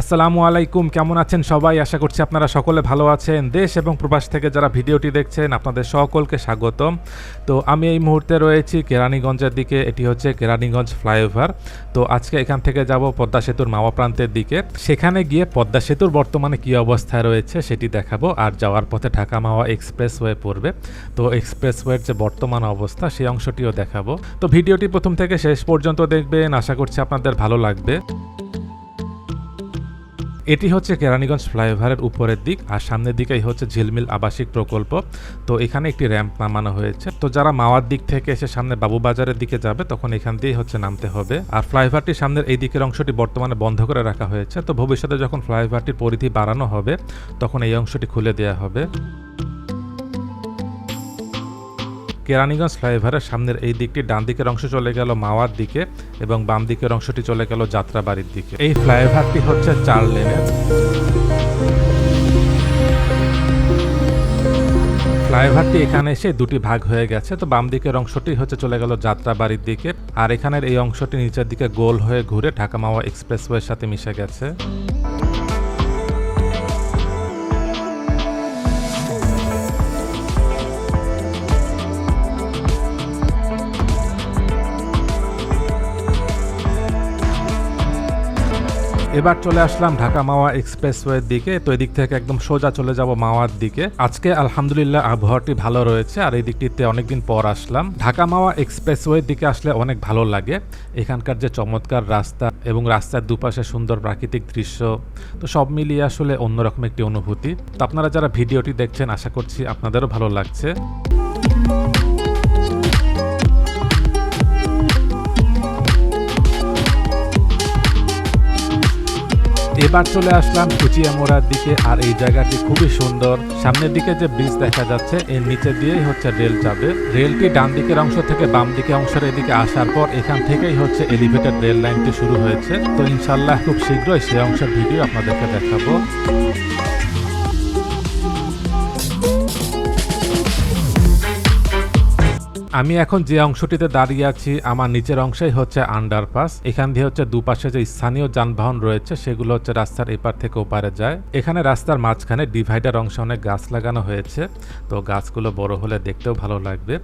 আসসালামু আলাইকুম, কেমন আছেন সবাই? আশা করছি আপনারা সকলে ভালো আছেন। দেশ এবং প্রবাস থেকে যারা ভিডিওটি দেখছেন, আপনাদের সকলকে স্বাগতম। তো আমি এই মুহূর্তে রয়েছি কেরানীগঞ্জের দিকে, এটি হচ্ছে কেরানীগঞ্জ ফ্লাইওভার। তো আজকে এখান থেকে যাব পদ্মা সেতুর মাওয়া প্রান্তের দিকে। সেখানে গিয়ে পদ্মা সেতুর বর্তমানে কী অবস্থায় রয়েছে সেটি দেখাবো, আর যাওয়ার পথে ঢাকা মাওয়া এক্সপ্রেস ওয়ে পড়বে। তো এক্সপ্রেস ওয়ের যে বর্তমান অবস্থা, সেই অংশটিও দেখাবো। তো ভিডিওটি প্রথম থেকে শেষ পর্যন্ত দেখবেন। আশা করছি আপনাদের ভালো লাগবে। এটি হচ্ছে কেরানীগঞ্জ ফ্লাইওভারের উপরের দিক, আর সামনের দিকেই হচ্ছে ঝিলমিল আবাসিক প্রকল্প। তো এখানে একটি র্যাম্প নামানো হয়েছে। তো যারা মাওয়ার দিক থেকে এসে সামনে বাবুবাজারের দিকে যাবে, তখন এখান দিয়েই হচ্ছে নামতে হবে। আর ফ্লাইওভারটির সামনের এই দিকের অংশটি বর্তমানে বন্ধ করে রাখা হয়েছে। তো ভবিষ্যতে যখন ফ্লাইওভারটির পরিধি বাড়ানো হবে, তখন এই অংশটি খুলে দেওয়া হবে। কেরানীগঞ্জ ফ্লাইওভারের সামনের এই দিকটি ডান দিকের অংশ চলে গেল মাওয়ার দিকে এবং বাম দিকের অংশটি চলে গেল যাত্রাবাড়ির দিকে। এই ফ্লাইওভারটি হচ্ছে চার লেনের। ফ্লাইওভারটি এখানে এসে দুটি ভাগ হয়ে গেছে। তো বাম দিকের অংশটি হচ্ছে চলে গেল যাত্রাবাড়ির দিকে আর এখানের এই অংশটি নিচের দিকে গোল হয়ে ঘুরে ঢাকা মাওয়া এক্সপ্রেসওয়ের সাথে মিশে গেছে। এবার চলে আসলাম ঢাকা মাওয়া এক্সপ্রেসওয়ের দিকে। তো এদিক থেকে একদম সোজা চলে যাব মাওয়ার দিকে। আজকে আলহামদুলিল্লাহ আবহাওয়াটি ভালো রয়েছে আর এই দিকটিতে অনেকদিন পর আসলাম। ঢাকা মাওয়া এক্সপ্রেসওয়ের দিকে আসলে অনেক ভালো লাগে। এখানকার যে চমৎকার রাস্তা এবং রাস্তার দুপাশে সুন্দর প্রাকৃতিক দৃশ্য, তো সব মিলিয়ে আসলে অন্যরকম একটি অনুভূতি। তো আপনারা যারা ভিডিওটি দেখছেন, আশা করছি আপনাদেরও ভালো লাগছে। এবার চলে আসলাম কুচিয়ামোড়ার দিকে, আর এই জায়গাটি খুবই সুন্দর। সামনের দিকে যে ব্রিজ দেখা যাচ্ছে, এর নিচে দিয়েই হচ্ছে রেল যাবে। রেলটি ডান দিকের অংশ থেকে বাম দিকে অংশের এদিকে আসার পর এখান থেকেই হচ্ছে এলিভেটেড রেল লাইনটি শুরু হয়েছে। তো ইনশাল্লাহ খুব শীঘ্রই সে অংশের ভিডিও আপনাদেরকে দেখাবো। আমি এখন যে অংশটিতে দাঁড়িয়ে আছি, আমার নিচের অংশেই হচ্ছে আন্ডারপাস। এখান দিয়ে হচ্ছে দুপাশে যে স্থানীয় যানবাহন রয়েছে, সেগুলো হচ্ছে রাস্তার এপার থেকে ওপারে যায়। এখানে রাস্তার মাঝখানে ডিভাইডার অংশে অনেক গাছ লাগানো হয়েছে। তো গাছগুলো বড় হলে দেখতেও ভালো লাগবে।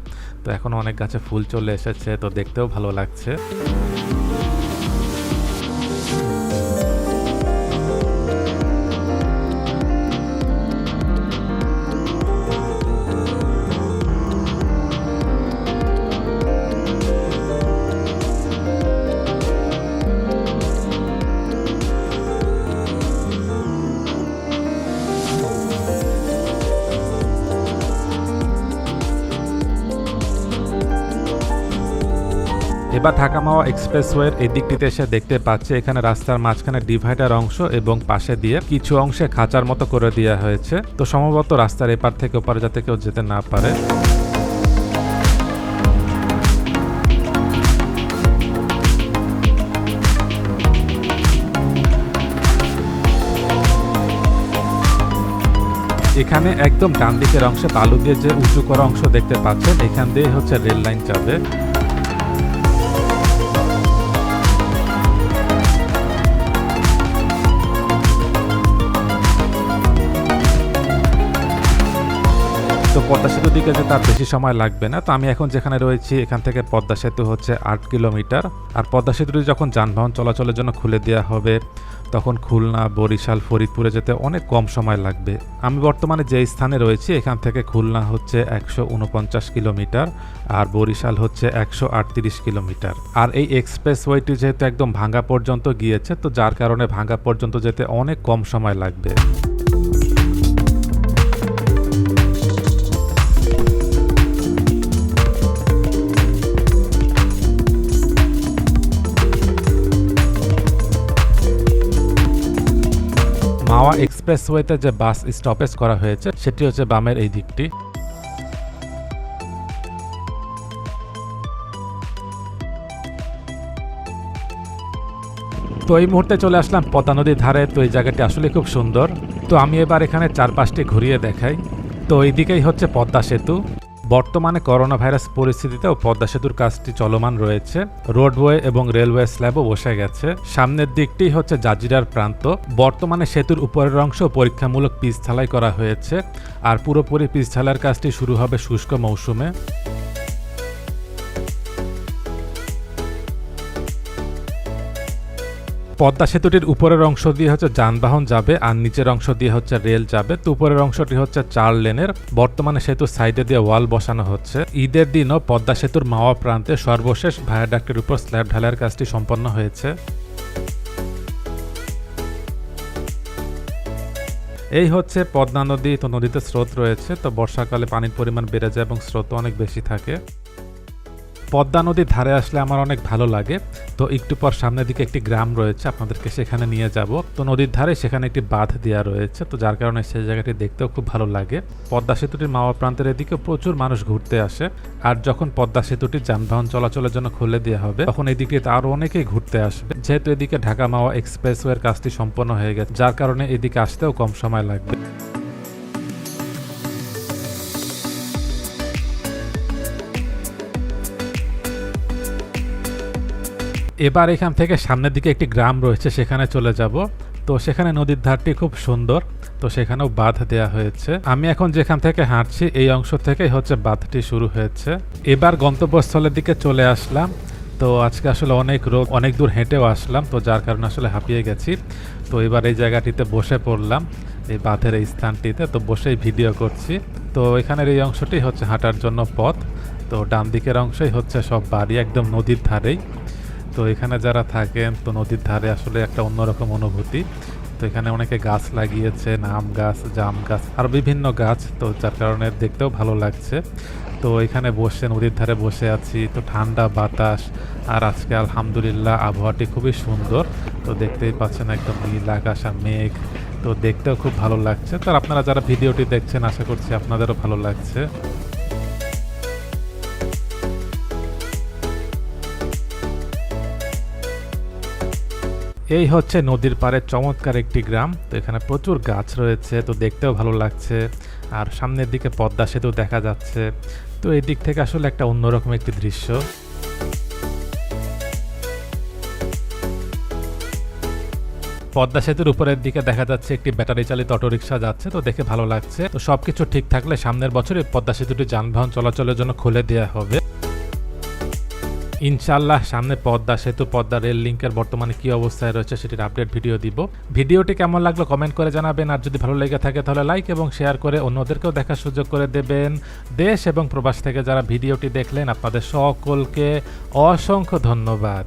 তো এখন অনেক গাছে ফুল চলে এসেছে, তো দেখতেও ভালো লাগছে। এবার ঢাকা মাওয়া এক্সপ্রেসওয়ের এই দিকটিতে এসে দেখতে পাচ্ছে, এখানে রাস্তার মাঝখানে ডিভাইডার অংশ এবং পাশে দিয়ে কিছু অংশে খাঁচার মতো করে দেওয়া হয়েছে। তো সম্ভবত রাস্তার এপার থেকে ওপারে যাতে কেউ যেতে না পারে। এখানে একদম ডান দিকের অংশে বালু দিয়ে যে উঁচু করা অংশ দেখতে পাচ্ছেন, এখান দিয়ে হচ্ছে রেল লাইন যাবে। তো পদ্মা সেতুর দিকে যেতে আর বেশি সময় লাগবে না, তো আমি এখন যেখানে রয়েছি, এখান থেকে পদ্মা সেতু হচ্ছে আট কিলোমিটার। আর পদ্মা সেতুটি যখন যানবাহন চলাচলের জন্য খুলে দেওয়া হবে, তখন খুলনা, বরিশাল, ফরিদপুরে যেতে অনেক কম সময় লাগবে। আমি বর্তমানে যে স্থানে রয়েছি, এখান থেকে খুলনা হচ্ছে একশো উনপঞ্চাশ কিলোমিটার আর বরিশাল হচ্ছে একশো আটত্রিশ কিলোমিটার। আর এই এক্সপ্রেস ওয়েটি যেহেতু একদম ভাঙ্গা পর্যন্ত গিয়েছে, তো যার কারণে ভাঙ্গা পর্যন্ত যেতে অনেক কম সময় লাগবে। এক্সপ্রেসওয়েতে যে বাস স্টপেজ করা হয়েছে, সেটি হচ্ছে বামের এই দিকটি। তো এই মুহূর্তে চলে আসলাম পদ্মা নদীর ধারে। তো এই জায়গাটি আসলে খুব সুন্দর। তো আমি এবার এখানে চারপাশটি ঘুরিয়ে দেখাই। তো এইদিকেই হচ্ছে পদ্মা সেতু। বর্তমানে করোনা ভাইরাস পরিস্থিতিতেও পদ্মা সেতুর কাজটি চলমান রয়েছে। রোডওয়ে এবং রেলওয়ে স্ল্যাবও বসে গেছে। সামনের দিকটি হচ্ছে জাজিরার প্রান্ত। বর্তমানে সেতুর উপরের অংশ পরীক্ষামূলক পিচ ঢালাই করা হয়েছে। আর পুরোপুরি পিচ ঢালার কাজটি শুরু হবে শুষ্ক মৌসুমে। পদ্মা সেতুটির উপরের অংশ দিয়ে হচ্ছে যানবাহন যাবে আর নিচের অংশ দিয়ে হচ্ছে রেল যাবে। তো উপরের অংশটি হচ্ছে চার লেনের। বর্তমানে সেতুর সাইডে দিয়ে ওয়াল বসানো হচ্ছে। ঈদের দিনও পদ্মা সেতুর মাওয়া প্রান্তে সর্বশেষ ভায়াডাক্টের উপর স্ল্যাব ঢালাইয়ের কাজটি সম্পন্ন হয়েছে। এই হচ্ছে পদ্মা নদী, তো নদীতে স্রোত রয়েছে। তো বর্ষাকালে পানির পরিমাণ বেড়ে যায় এবং স্রোত অনেক বেশি থাকে। পদ্মা নদীর ধারে আসলে আমার অনেক ভালো লাগে। তো একটু পর সামনের দিকে একটি গ্রাম রয়েছে, আপনাদেরকে সেখানে নিয়ে যাব। তো নদীর ধারে সেখানে একটি বাঁধ দেওয়া রয়েছে, তো যার কারণে সেই জায়গাটি দেখতেও খুব ভালো লাগে। পদ্মা সেতুটির মাওয়া প্রান্তের এদিকে প্রচুর মানুষ ঘুরতে আসে, আর যখন পদ্মা সেতুটি যানবাহন চলাচলের জন্য খুলে দেওয়া হবে, তখন এদিকে আরও অনেকেই ঘুরতে আসবে। যেহেতু এদিকে ঢাকা মাওয়া এক্সপ্রেসওয়ের কাজটি সম্পন্ন হয়ে গেছে, যার কারণে এদিকে আসতেও কম সময় লাগবে। এবার এখান থেকে সামনের দিকে একটি গ্রাম রয়েছে, সেখানে চলে যাব। তো সেখানে নদীর ধারটি খুব সুন্দর, তো সেখানেও বাঁধ দেওয়া হয়েছে। আমি এখন যেখান থেকে হাঁটছি, এই অংশ থেকেই হচ্ছে বাঁধটি শুরু হয়েছে। এবার গন্তব্যস্থলের দিকে চলে আসলাম। তো আজকে আসলে অনেক রোগ অনেক দূর হেঁটেও আসলাম, তো যার কারণে আসলে হাঁপিয়ে গেছি। তো এবার এই জায়গাটিতে বসে পড়লাম, এই বাঁধের এই স্থানটিতে, তো বসেই ভিডিও করছি। তো এখানের এই অংশটি হচ্ছে হাঁটার জন্য পথ, তো ডান দিকের অংশই হচ্ছে সব বাড়ি, একদম নদীর ধারেই। তো এখানে যারা থাকেন, তো নদীর ধারে আসলে একটা অন্যরকম অনুভূতি। তো এখানে অনেকে গাছ লাগিয়েছে আম গাছ, জাম গাছ, আর বিভিন্ন গাছ, তো যার কারণে দেখতেও ভালো লাগছে। তো এখানে বসে, নদীর ধারে বসে আছি, তো ঠান্ডা বাতাস, আর আজকে আলহামদুলিল্লাহ আবহাওয়াটি খুবই সুন্দর। তো দেখতেই পাচ্ছেন একদম নীল আকাশ আর মেঘ, তো দেখতেও খুব ভালো লাগছে। তো আপনারা যারা ভিডিওটি দেখছেন, আশা করছি আপনাদেরও ভালো লাগছে। এই হচ্ছে নদীর পাড়ে চমৎকার একটি গ্রাম। তো এখানে প্রচুর গাছ রয়েছে, তো দেখতেও ভালো লাগছে। আর সামনের দিকে পদ্মা সেতু দেখা যাচ্ছে। তো এই দিক থেকে আসলে একটা অন্যরকম একটি দৃশ্য। পদ্মা সেতুর উপরের দিকে দেখা যাচ্ছে একটি ব্যাটারি চালিত অটোরিকশা যাচ্ছে, তো দেখে ভালো লাগছে। তো সবকিছু ঠিক থাকলে সামনের বছরে পদ্মা সেতুটি যানবাহন চলাচলের জন্য খুলে দেওয়া হবে। ইনশাল্লাহ সামনে পদ্মা সেতু, পদ্মা রেল লিঙ্কের বর্তমানে কি অবস্থায় রয়েছে সেটির আপডেট ভিডিও দিব। ভিডিওটি কেমন লাগল কমেন্ট করে জানাবেন, আর যদি ভালো লেগে থাকে তাহলে লাইক এবং শেয়ার করে অন্যদেরকেও দেখার সুযোগ করে দেবেন। দেশ এবং প্রবাস থেকে যারা ভিডিওটি দেখলেন, আপনাদের সকলকে অসংখ্য ধন্যবাদ।